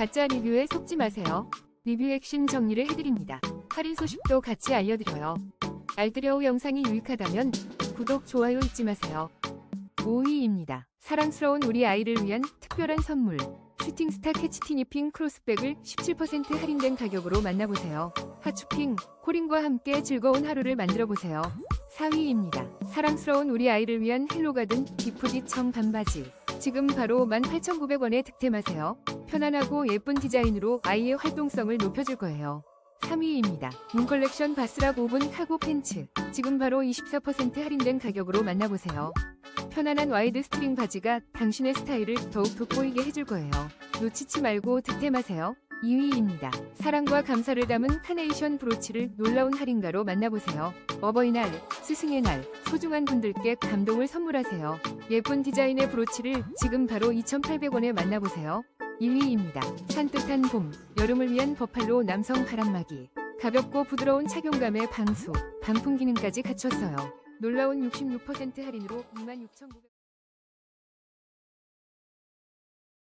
가짜 리뷰에 속지 마세요. 리뷰 핵심 정리를 해드립니다. 할인 소식도 같이 알려드려요. 알뜰여우 영상이 유익하다면 구독, 좋아요 잊지 마세요. 5위입니다. 사랑스러운 우리 아이를 위한 특별한 선물. 슈팅스타 캐치티니핑 크로스백을 17% 할인된 가격으로 만나보세요. 하추핑, 코링과 함께 즐거운 하루를 만들어보세요. 4위입니다. 사랑스러운 우리 아이를 위한 헬로가든 기프디 청 반바지. 지금 바로 18,900원에 득템하세요. 편안하고 예쁜 디자인으로 아이의 활동성을 높여줄 거예요. 3위입니다. 문 컬렉션 바스락 오븐 카고 팬츠. 지금 바로 24% 할인된 가격으로 만나보세요. 편안한 와이드 스트링 바지가 당신의 스타일을 더욱 돋보이게 해줄 거예요. 놓치지 말고 득템하세요. 2위입니다. 사랑과 감사를 담은 카네이션 브로치를 놀라운 할인가로 만나보세요. 어버이날, 스승의 날, 소중한 분들께 감동을 선물하세요. 예쁜 디자인의 브로치를 지금 바로 2,800원에 만나보세요. 1위입니다. 산뜻한 봄, 여름을 위한 버팔로 남성 바람막이. 가볍고 부드러운 착용감의 방수, 반풍 기능까지 갖췄어요. 놀라운 66% 할인으로 26,900원.